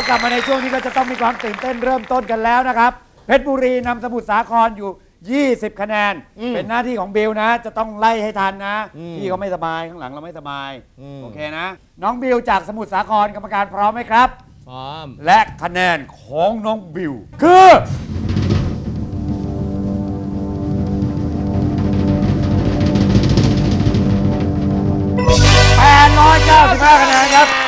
ครับกลับมาในช่วงนี้ก็จะต้องมีความตื่นเต้นเริ่มต้นกันแล้วนะครับเพชรบุรีนำสมุทรสาครอยู่ 20 คะแนน เป็นหน้าที่ของบิวนะ จะต้องไล่ให้ทันนะ พี่เขาไม่สบายข้างหลังเราไม่สบาย โอเคนะ น้องบิวจากสมุทรสาครกรรมการพร้อมไหมครับ พร้อม และคะแนนของน้องบิว คือ895คะแนนครับ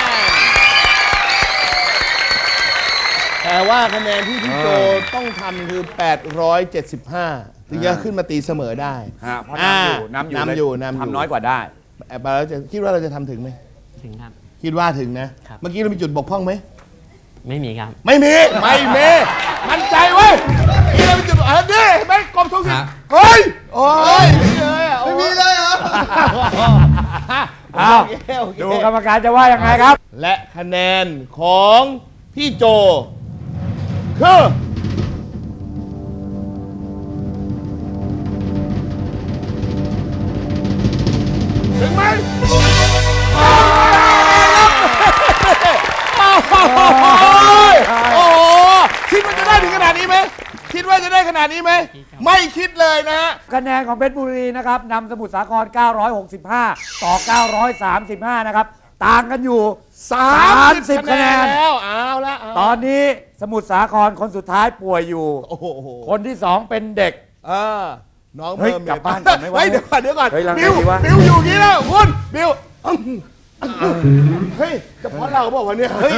แต่ว่าคะแนนที่พี่โจต้องทำคือ 875 ถึงจะขึ้นมาตีเสมอได้ฮะเพราะนำอยู่อ่านำอยู่นำอยู่นำอยู่ทำน้อยกว่าได้แต่เราจะคิดว่าเราจะทำถึงไหม ถึงครับ คิดว่าถึงนะ ครับ เมื่อกี้เรามีจุดบกพร่องไหม ไม่มีครับ ไม่มี ไม่มีมั่นใจเว้ยนี่เรามีจุดเออนี่เห็นไหมกรมทงสิทธิ์เฮ้ย โอ้ยไม่มีเลยอะไม่มีเลยเหรออ้าวดูกรรมการจะว่ายังไงครับ และคะแนนของพี่โจ คือถึงไหมโอ้โหโอ้โหคิดว่าจะได้ถึงขนาดนี้ไหม คิดว่าจะได้ขนาดนี้ไหม ไม่คิดเลยนะฮะ คะแนนของเพชรบุรีนะครับนำสมุทรสาคร 965 ต่อ 935 นะครับ ต่างกันอยู่30 30 คะแนน แล้วเอาละเอาตอนนี้สมุทรสาครคนสุดท้ายป่วยอยู่ โอ้โหคนที่2เป็นเด็ก เออน้องเฮ้ยเพิ่มกลับบ้านก่อนไหมวะเฮ้ยเดี๋ยวก่อนเดี๋ยวก่อนเฮ้ยเราไงบิวดีวะ บิวอยู่อย่างนี้แล้วคุณบิวเฮ้ยเฉพาะเราบอกว่าเนี่ยเฮ้ย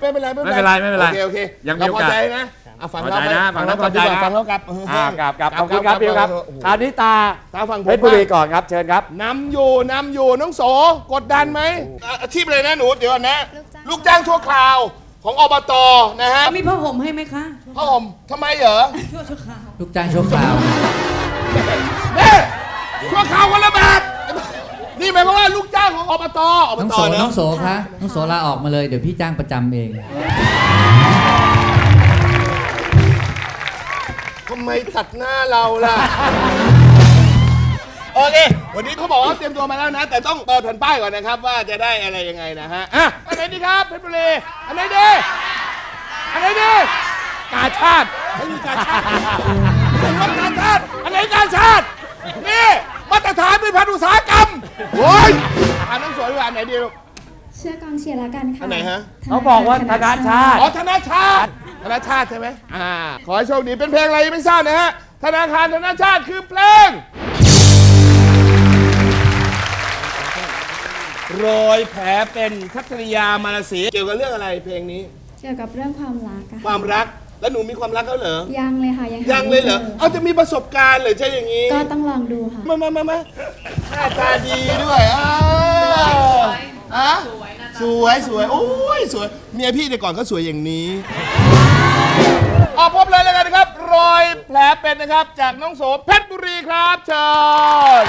ไม่เป็นไรไม่ไม่เป็นไรไม่เป็นไรโอเคโอเคยังมีเราโอพอกาสใจนะเอาฟังเราพอไปใจนะฟังแล้วก่อนพอใจดีกว่านะฟังแล้วกลับอ่ากลับกลับขอบคุณครับบิวครับโอ้โหคราวนี้ตาตาฟังผมเพชรบุรีก่อนครับเชิญครับนำอยู่นำอยู่น้องโสกดดันไหมอะอาชีพอะไรนะหนูเดี๋ยวก่อนนะลูกจ้างชั่วคราวของอบตนะฮะมีผ้าห่มให้ไหมคะพ่อผมทำไมเหรอชั่วชั่วคราวลูกจ้างชั่วคราวเน่ชั่วคราวคนละแบบนี่หมายความว่าลูกจ้างของอบตอบน้องตโสนะน้องโสคะน้องโสลาออกมาเลยเดี๋ยวพี่จ้างประจำเอง ทำไมตัดหน้าเราล่ะ โอเค วันนี้เขาบอกว่าเตรียมตัวมาแล้วนะ แต่ต้องเปิดแผ่นป้ายก่อนนะครับ ว่าจะได้อะไรยังไงนะฮะ อะ อันไหนดีครับเพชรบุรี อันไหนดี อันไหนดี กาชาติไม่มีกาชาติไม่ว่ากาชาติ อันไหนกาชาติ นี่ มาตรฐานเป็นพันธุสาหกรรมโอ้ยอ่านหนังสือดีกว่าอันไหนดีลูก เชื่อกองเชียร์ละกันค่ะอันไหนฮะเขาบอกว่าธนาชาติ อ๋อธนาชาติธนาชาติใช่ไหมอ่า ขอให้โชคดีเป็นเพลงอะไรยังไม่ทราบนะฮะธนาคารธนาชาติคือเพลงรอยแผลเป็นทัศนียามาลสีเกี่ยวกับเรื่องอะไรเพลงนี้ เกี่ยวกับเรื่องความรักอะความรักแล้วหนูมีความรักแล้วเหรอยังเลยค่ะยังหายังเลยเหรอไม่จเอาจะมีประสบการณ์เหรือใช่อย่างนี้ ก็ต้องลองดูค่ะ มามามามาหน้าตาดีด้วยอ่าอะ สวยสวยโอ้ยสวยเมียพี่แต่ก่อนก็สวยอย่างนี้ออกพบเลยแล้วกันนะครับ รอยแผลเป็นนะครับ จากน้องโสเพชรบุรีครับเชิญ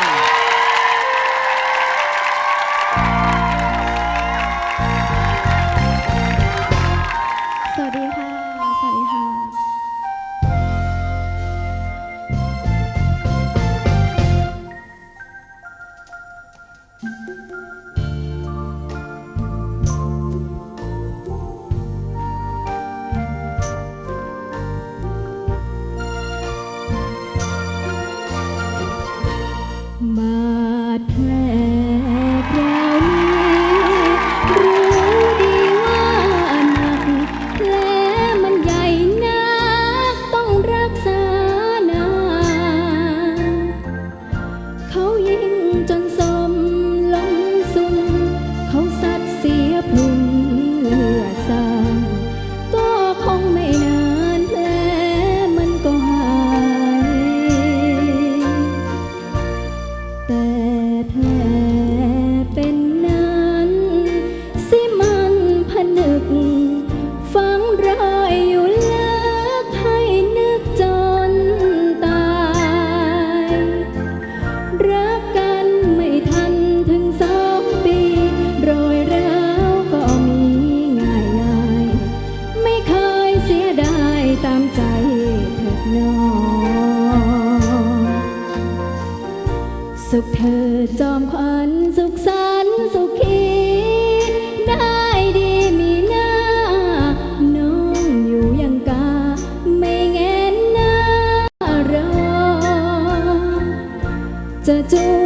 สวัสดีค่ะ สวัสดีค่ะ 在走。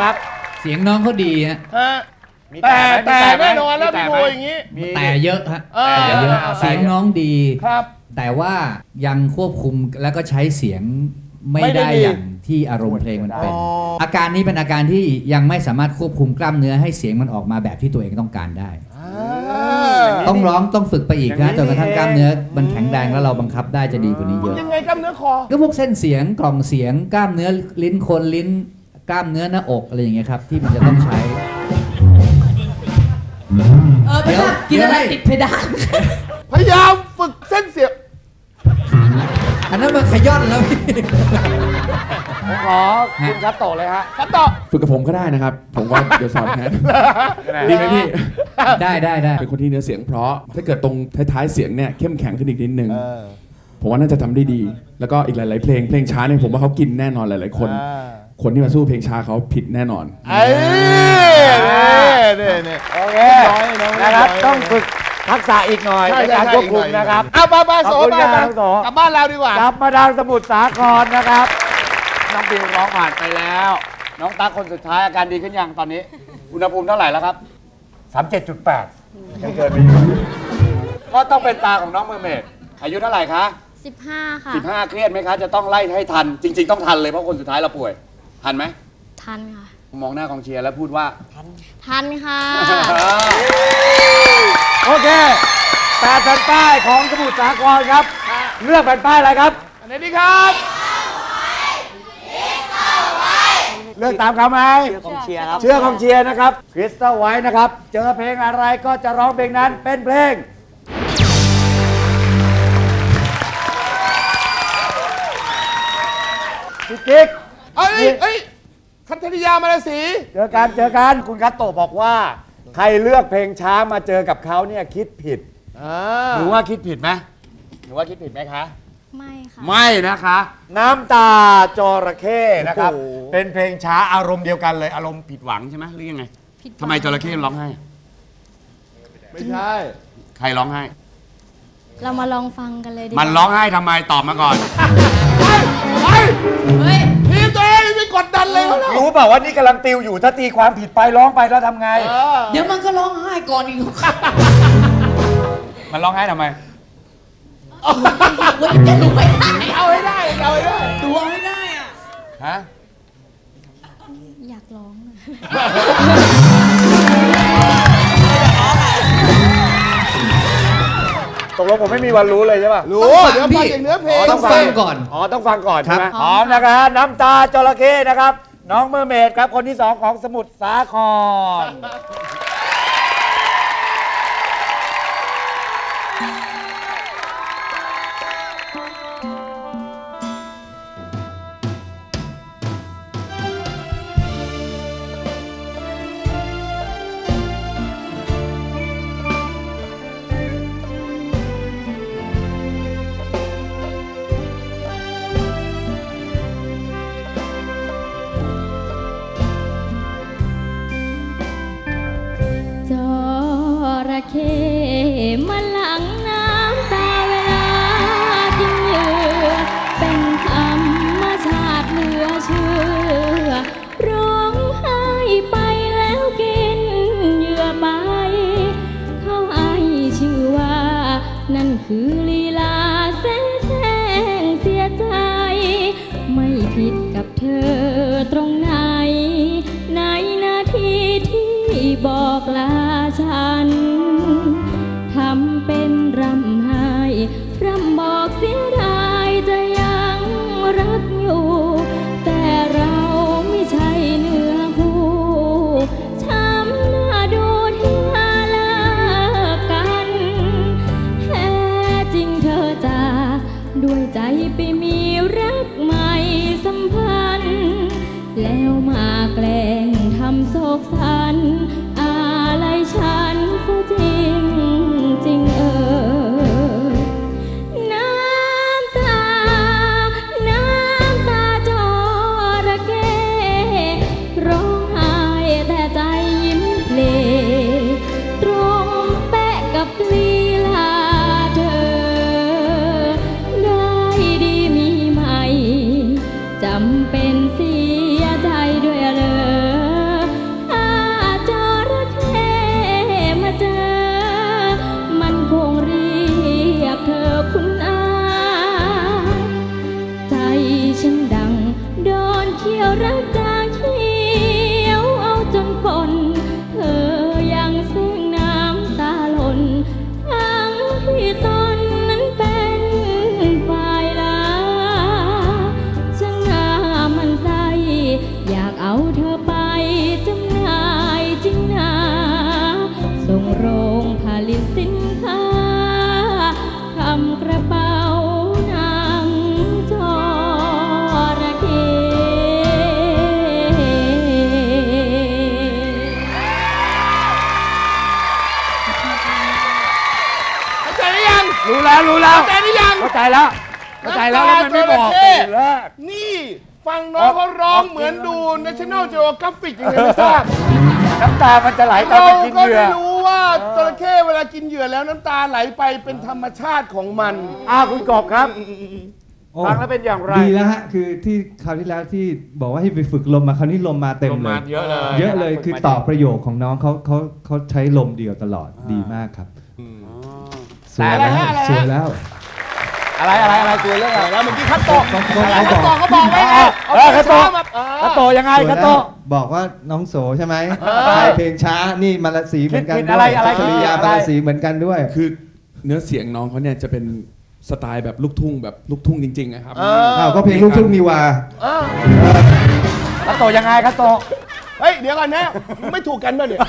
ครับ เสียงน้องเขาดีฮะ ฮะมีแต่ไหมแต่มีไหมแน่นอนแล้วมีพี่ไหโบมอย่างนี้ มี แต่เยอะฮะเออแต่เยอะเอาแต่เสียงน้องดี ครับ แต่ว่ายังควบคุมแล้วก็ใช้เสียงไม่ไม่ได้ได้ดี อย่างที่อารมณ์เพลงมันเป็น อ๋ออาการนี้เป็นอาการที่ยังไม่สามารถควบคุมกล้ามเนื้อให้เสียงมันออกมาแบบที่ตัวเองต้องการได้ ต้องร้องต้องฝึกไปอีกอย่างนี้นะจนกระทั่งกล้ามเนื้อมันแข็งแรงแล้วเราบังคับได้จะดีกว่านี้เยอะ ยังไงกล้ามเนื้อคอ ก็พวกเส้นเสียงกล่องเสียงกล้ามเนื้อลิ้นโคนลิ้น กล้ามเนื้อหน้าอกอะไรอย่างเงี้ยครับ ที่มันจะต้องใช้ เออไม่ทราบกินอะไรติดเพดานพยายามฝึกเส้นเสียงอันนั้นมันขย้อนแล้วผมขอคุณคัตโตะเลยฮะคัตโตะ ฝึกกับผมก็ได้นะครับ ผมว่าเดี๋ยวสอนแทนดีไหมพี่ ได้ได้ได้เป็นคนที่เนื้อเสียงเพราะ ถ้าเกิดตรงท้ายๆเสียงเนี่ยเข้มแข็งขึ้นอีกนิดนึง ผมว่าน่าจะทำได้ดี แล้วก็อีกหลาย ๆ เพลงเพลงช้าเนี่ยผมว่าเขากินแน่นอนหลาย ๆ คน คนที่มาสู้เพลงช้าเขาผิดแน่นอนไอ้เนี่ยเนี่ย โอเคน้อยน้อยนะครับน้อยต้องฝึกทักษะอีกหน่อยใช่ในใช่การใช่ควบคุมนะครับ เอาไปไปโสขอบคุณไปครับไปน้องโส กลับบ้านเราดีกว่า กลับมาทางสมุทรสาครนะครับ น้องบิวร้องผ่านไปแล้ว น้องตั๊กคนสุดท้ายอาการดีขึ้นยังตอนนี้ อุณหภูมิเท่าไหร่แล้วครับ 37.8ยังเกินไปอยู่ก็ต้องเป็นตาของน้องเมอร์เมดอายุเท่าไหร่คะ15 ค่ะ 15 เครียดไหมคะ จะต้องไล่ให้ทัน จริง ๆ ต้องทันเลยเพราะคนสุดท้ายเราป่วย ทันไหมทันค่ะ มองหน้ากองเชียร์แล้วพูดว่า ทันค่ะ โอเคแปดแผ่นป้ายของสมุทรสาครครับ เลือกแผ่นป้ายอะไรครับ อันไหนดีครับ เลือกตามเขาไหมเชื่อของเชียร์ครับ เชื่อของเชียร์นะครับ คริสตัลไว้นะครับ เจอเพลงอะไรก็จะร้องเพลงนั้นเป็นเพลง พี่กิ๊ก เอ้ยเอ้ยคัทริยามาลาสีเจอกันเจอกันคุณคัตโตะบอกว่า ใครเลือกเพลงช้ามาเจอกับเขาเนี่ยคิดผิดอ่าหนูว่าคิดผิดไหมหนูว่าคิดผิดไหมคะ ไม่ค่ะ ไม่นะคะ น้ำตาจระเข้นะครับเป็นเพลงช้าอารมณ์เดียวกันเลยอารมณ์ผิดหวังใช่ไหมหรือยังไงผิดหวัง ทำไมจระเข้ร้องไห้ไม่ใช่ ใครร้องไห้ เรามาลองฟังกันเลยดีกมันว่าร้องไห้ทำไมตอบมาก่อนไปไปเฮ้ย เลยเขาแล้วรู้เปล่าว่านี่กำลังติวอยู่ถ้าตีความผิดไปร้องไปแล้วทำไงเออเดี๋ยวมันก็ร้องไห้ก่อนอีกมันร้องไห้ทำไม เว้ยจะดูไม่ได้เอาให้ได้เอาให้ได้ดูไม่ได้อะฮะ อยากร้องอะตกลงผมไม่มีวันรู้เลยใช่ป่ะ รู้ต้องฟังเดี๋ยวฟังพี่อย่างเนื้อเพลง ต้องฟังก่อน อ๋อ ต้องฟังก่อนใช่ไหมครับพร้อมนะคะน้ำตาจระเข้นะครับ น้องเมอร์เมดครับคนที่สองของสมุทรสาคร บ ใจแล้วเข้าใจแล้วแล้วมันไม่บอกน้ำตาจระเข้ตื่นแล้วนี่ฟังน้องเขาร้องเหมือนดู National Geographic ยังไงไม่ทราบน้ำตามันจะไหลตอนเราไปกินก็เหยื่อไม่รู้ว่าจระเข้เวลากินเหยื่อแล้วน้ำตาไหลไปเป็นธรรมชาติของมัน อ้าวคุณกบครับ โอ้ฟังแล้วเป็นอย่างไร ดีแล้วฮะคือที่คราวที่แล้วที่บอกว่าให้ไปฝึกลมมาคราวนี้ลมมาเต็มลมเลมาย เยอะเลยเยอะเลยฝึกมาคือต่อประโยคของน้องเขาเขาเขาใช้ลมเดียวตลอดดีมากครับสวยอะไรแล้วฮะอะไรฮะ สวยแล้ว อะไรอะไรอะไรตัวเรื่องอะไรแล้วเมื่อกี้คัตโตะเขาเขาอะไรเขาคัตบอกโตะเขาบอกไว้ไงเออคัตโตะมาเออกระโตยังไงสวยกระแล้โตวบอกว่าน้องโสใช่ไหมเออใช่เพลงช้านี่มาลสีเหมือนกันคิดด้อะไรวยอะไรจริยาอะไรมาลสีเหมือนกันด้วย คือเนื้อเสียงน้องเขาเนี่ยจะเป็นสไตล์แบบลูกทุ่งแบบลูกทุ่งจริงๆนะครับเออ้าวอก็เพลงลูกทุ่งนีวาเออกระโตยังไงกระโตเฮ้ยเดี๋ยวก่อนนะไม่ถูกกันป่ะเนี่ย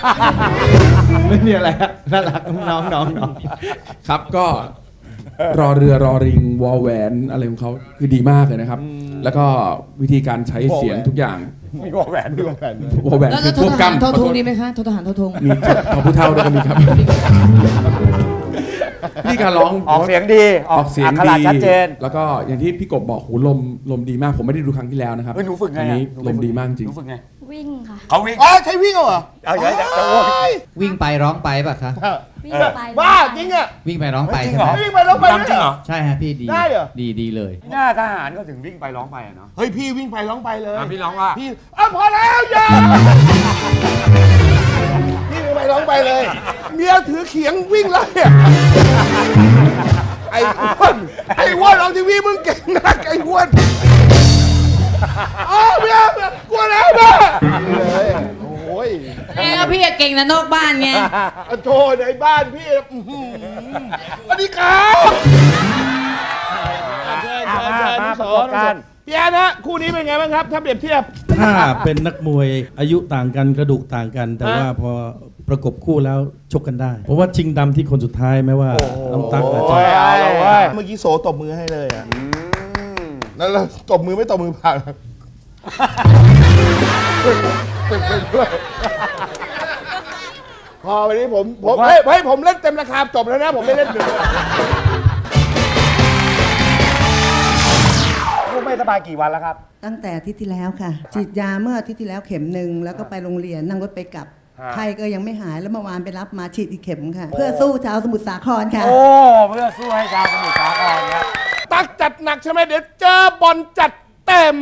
ไม่มีอะไรฮะน่ารักน้องน้องน้องครับก็ รอเรือรอริงวอลแหวนอะไรของเขาคือดีมากเลยนะครับ แล้วก็วิธีการใช้เสียงทุกอย่างมีวอแหวนด้วยวอลแหวนแล้วคือโทควบทหารกำโททงดีไหมคะโททหารโททงมีขอผู้เท่าด้วยก็มีครับวิธีการร้อง ออกเสียงดีออกเสียงขดีนาดชัดเจน แล้วก็อย่างที่พี่กบบอกหูลมลมดีมาก ผมไม่ได้ดูครั้งที่แล้วนะครับเฮ้ยหนูฝึกไงอันอะนี้หนูลฝึมดีมากจริงหนูฝึกไง วิ่งค่ะ เขาวิ่ง อ๋อใช้วิ่งเหรอเอาอย่างนี้จะอ้วกวิ่งไปร้องไปป่ะคะวิ่งไปบ้าจริงอะวิ่งไปร้องไปจริงใช่เหรไหมอ วิ่งไปแล้วไปจำจริงเหรอ ใช่ฮะพี่ดีได้เหรอ ดีดีเลย หน้าทหารก็ถึงวิ่งไปร้องไปอะเนาะเฮ้ยพี่วิ่งไปร้องไปเลย อะพี่ร้องว่า พี่อะพอแล้วอย่า พี่วิ่งไปร้องไปเลย เมียถือเขียงวิ่งไล่อะไอ้อ้วนไอ้อ้วนเอาทีวีมึงเก่งนักไอ้อ้วน อ้าวเมียเมียกลัวแล้วแม่เลยโอ้ยเองอะพี่อะเก่งนะนอกบ้านไงอะโทษในบ้านพี่อื้อหือสวัสดีครับเชิญอะเชิญมาเชิญมาประกบกันพี่แอนฮะคู่นี้เป็นไงบ้างครับ ถ้าเปรียบเทียบ ถ้าเป็นนักมวยอายุต่างกันกระดูกต่างกัน แต่ฮะว่าพอประกบคู่แล้วชกกันได้ เพราะว่าชิงดำที่คนสุดท้ายแม้ว่าน้องตั๊กอาจจะโอ้ยเอาละเว้ยเมื่อกี้โสตบมือให้เลยอะ แล้วเราตบมือไม่ตบมือเปล่าพอวันนี้ผมผมเฮ้ยเฮ้ยผมเล่นเต็มราคาจบแล้วนะ ผมไม่เล่นเลยลูกไม่สบายกี่วันแล้วครับ ตั้งแต่อาทิตย์ที่แล้วค่ะฉีดยาเมื่ออาทิตย์ที่แล้วเข็มหนึ่งแล้วก็ไปโรงเรียนนั่งรถไปกลับฮะไข้ก็ยังไม่หายแล้วเมื่อวานไปรับมาฉีดอีกเข็มค่ะ เพื่อสู้ชาวสมุทรสาครค่ะ โอ้ เพื่อสู้ให้ชาวสมุทรสาครครับ ตั๊กจัดหนักใช่ไหมเดี๋ยวเจอบอลจัดเต็ม